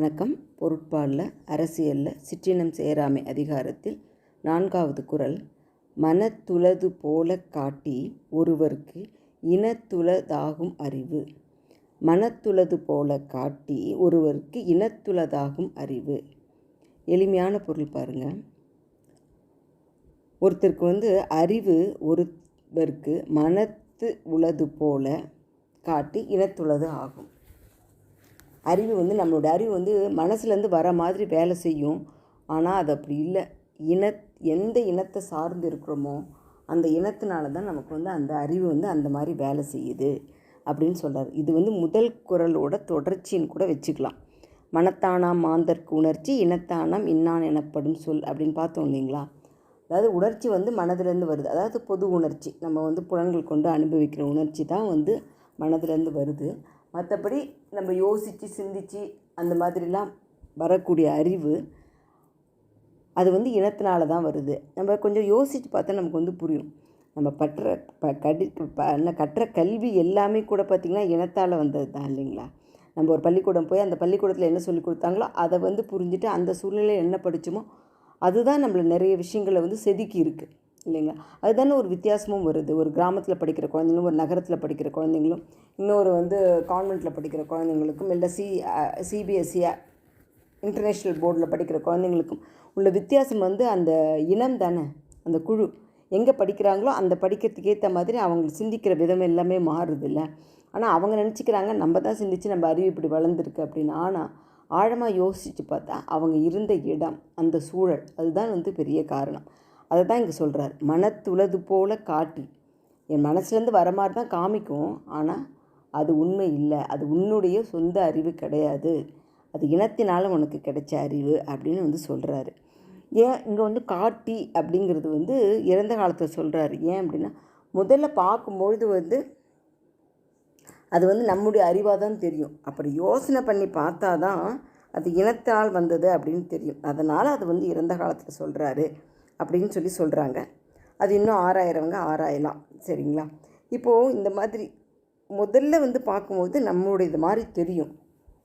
வணக்கம். பொருட்பாலில் அரசியலில் சிற்றினம் சேராமை அதிகாரத்தில் நான்காவது குரல். மனத்துளது போல காட்டி ஒருவருக்கு இனத்துளதாகும் அறிவு. மனத்துளது போல காட்டி ஒருவருக்கு இனத்துளதாகும் அறிவு. எளிமையான பொருள் பாருங்கள் ஒருத்தருக்கு வந்து அறிவு ஒருவருக்கு மனத்து உளது போல காட்டி இனத்துளது ஆகும். அறிவு வந்து நம்மளோட அறிவு வந்து மனசுலேருந்து வர மாதிரி வேலை செய்யும். ஆனால் அது அப்படி இல்லை. இன எந்த இனத்தை சார்ந்து இருக்கிறோமோ அந்த இனத்தினால தான் நமக்கு வந்து அந்த அறிவு வந்து அந்த மாதிரி வேலை செய்யுது அப்படின்னு சொல்கிறார் இது வந்து முதல் குரலோட தொடர்ச்சின்னு கூட வச்சுக்கலாம். மனத்தானாம் மாந்தற்கு உணர்ச்சி இனத்தானாம் இன்னான் எனப்படும் சொல் அப்படின்னு பார்த்தோம் இல்லைங்களா? அதாவது உணர்ச்சி வந்து மனதிலேருந்து வருது. அதாவது பொது உணர்ச்சி. நம்ம வந்து புலன்கள் கொண்டு அனுபவிக்கிற உணர்ச்சி தான் வந்து மனதிலேருந்து வருது. மற்றபடி நம்ம யோசித்து சிந்தித்து அந்த மாதிரிலாம் வரக்கூடிய அறிவு அது வந்து இனத்தினால தான் வருது. நம்ம கொஞ்சம் யோசித்து பார்த்தா நமக்கு வந்து புரியும். நம்ம பற்ற ப கடி ப என்ன கற்ற கல்வி எல்லாமே கூட பார்த்திங்கன்னா இனத்தால் வந்தது தான் இல்லைங்களா? நம்ம ஒரு பள்ளிக்கூடம் போய் அந்த பள்ளிக்கூடத்தில் என்ன சொல்லி கொடுத்தாங்களோ அதை வந்து புரிஞ்சுட்டு அந்த சூழ்நிலையில் என்ன படித்தோமோ அதுதான் நம்மளை நிறைய விஷயங்களை வந்து செதுக்கி இருக்குது இல்லைங்களா? அதுதானே ஒரு வித்தியாசமும் வருது. ஒரு கிராமத்தில் படிக்கிற குழந்தைங்களும் ஒரு நகரத்தில் படிக்கிற குழந்தைங்களும் இன்னொரு வந்து கான்வெண்ட்டில் படிக்கிற குழந்தைங்களுக்கும் இல்லை சி சிபிஎஸ்சி இன்டர்நேஷ்னல் போர்டில் படிக்கிற குழந்தைங்களுக்கும் உள்ள வித்தியாசம் வந்து அந்த இனம் தானே அந்த குழு. எங்கே படிக்கிறாங்களோ அந்த படிக்கிறதுக்கு ஏற்ற மாதிரி அவங்க சிந்திக்கிற விதம் எல்லாமே மாறுது இல்லை ஆனால் அவங்க நினச்சிக்கிறாங்க நம்ம தான் சிந்தித்து நம்ம அறிவு இப்படி வளர்ந்துருக்கு அப்படின்னு. ஆனால் ஆழமாக யோசித்து பார்த்தா அவங்க இருந்த இடம் அந்த சூழல் அதுதான் வந்து பெரிய காரணம். அதை தான் இங்கே சொல்கிறார் மனத்துளது போல காட்டி. என் மனசுலேருந்து வர மாதிரி தான் காமிக்கும். ஆனால் அது உண்மை இல்லை. அது உன்னுடைய சொந்த அறிவு கிடையாது. அது இனத்தினால் உனக்கு கிடைச்ச அறிவு அப்படின்னு வந்து சொல்கிறாரு ஏன் இங்கே வந்து காட்டி அப்படிங்கிறது வந்து இறந்த காலத்தில் சொல்கிறாரு ஏன் அப்படின்னா முதல்ல பார்க்கும்பொழுது வந்து அது வந்து நம்முடைய அறிவாக தான் தெரியும். அப்புறம் யோசனை பண்ணி பார்த்தா தான் அது இனத்தால் வந்தது அப்படின்னு தெரியும். அதனால் அது வந்து இறந்த காலத்தில் சொல்கிறாரு அப்படின்னு சொல்லி சொல்கிறாங்க அது இன்னும் ஆறாயிரவங்க ஆராயலாம். சரிங்களா? இப்போது இந்த மாதிரி முதல்ல வந்து பார்க்கும்போது நம்மளுடைய இது மாதிரி தெரியும்.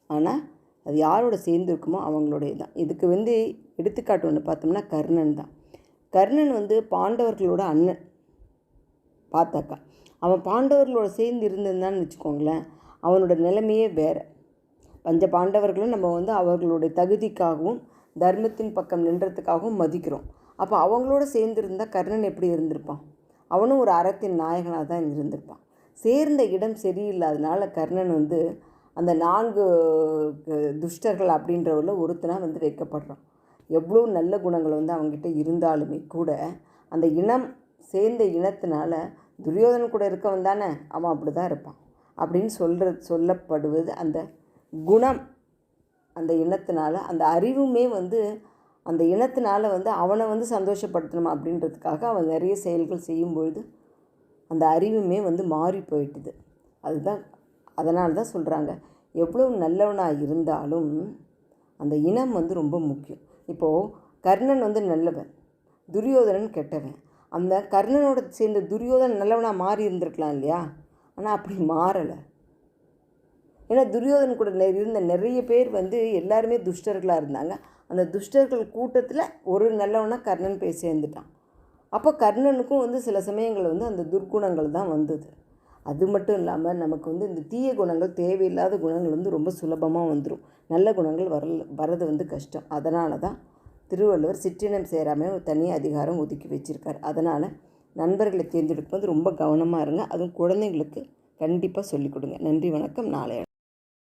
ஆனால் அது யாரோட சேர்ந்துருக்குமோ அவங்களுடைய தான் இதுக்கு வந்து எடுத்துக்காட்டு ஒன்று பார்த்தோம்னா கர்ணன் தான். கர்ணன் வந்து பாண்டவர்களோட அண்ணன். பார்த்தாக்கா. அவன் பாண்டவர்களோட சேர்ந்து இருந்திருந்தான்னு வச்சுக்கோங்களேன் அவனோட நிலைமையே வேறு. பஞ்ச பாண்டவர்களும் நம்ம வந்து அவர்களுடைய தகுதிக்காகவும் தர்மத்தின் பக்கம் நின்றதுக்காகவும் மதிக்கிறோம். அப்போ அவங்களோட சேர்ந்துருந்தால் கர்ணன் எப்படி இருந்திருப்பான்? அவனும் ஒரு அறத்தின் நாயகனாக தான் இருந்திருப்பான். சேர்ந்த இடம் சரியில்லாதனால கர்ணன் வந்து அந்த நான்கு துஷ்டர்கள் அப்படின்றவரில் ஒருத்தனாக வந்து வைக்கப்படுறான். எவ்வளோ நல்ல குணங்கள் வந்து அவங்ககிட்ட இருந்தாலுமே கூட அந்த இனம் சேர்ந்த இனத்தினால துரியோதனன் கூட இருக்கவன் தானே அவன் அப்படி தான் இருப்பான். அப்படின்னு சொல்கிற சொல்லப்படுவது அந்த குணம் அந்த இனத்தினால அந்த அறிவுமே வந்து அந்த இனத்தினால வந்து அவனை வந்து சந்தோஷப்படுத்தணும் அப்படின்றதுக்காக அவன் நிறைய செயல்கள் செய்யும்பொழுது அந்த அறிவுமே வந்து மாறி போயிட்டுது. அதுதான் அதனால தான் சொல்கிறாங்க எவ்வளோ நல்லவனாக இருந்தாலும் அந்த இனம் வந்து ரொம்ப முக்கியம். இப்போது கர்ணன் வந்து நல்லவன் துரியோதனன் கெட்டவன். அந்த கர்ணனோட சேர்ந்த துரியோதனன் நல்லவனாக மாறி இருந்திருக்கலாம் இல்லையா? ஆனால் அப்படி மாறலை. ஏன்னா துரியோதன் கூட இருந்த நிறைய பேர் வந்து எல்லாருமே துஷ்டர்களாக இருந்தாங்க. அந்த துஷ்டர்கள் கூட்டத்தில் ஒரு நல்லவனாக கர்ணன் போய் சேர்ந்துட்டான். அப்போ கர்ணனுக்கும் வந்து சில சமயங்கள் வந்து அந்த துர்க்குணங்கள் தான் வந்தது. அது மட்டும் இல்லாமல் நமக்கு வந்து இந்த தீய குணங்கள் தேவையில்லாத குணங்கள் வந்து ரொம்ப சுலபமாக வந்துடும் நல்ல குணங்கள் வரல வரது வந்து கஷ்டம். அதனால தான் திருவள்ளுவர் சிற்றினம் சேராமல் ஒரு தனி அதிகாரம் ஒதுக்கி வச்சுருக்கார். அதனால் நண்பர்களை தேர்ந்தெடுக்கும் போது ரொம்ப கவனமாக இருங்க. அதுவும் குழந்தைங்களுக்கு கண்டிப்பாக சொல்லிக் கொடுங்க. நன்றி வணக்கம். நாளை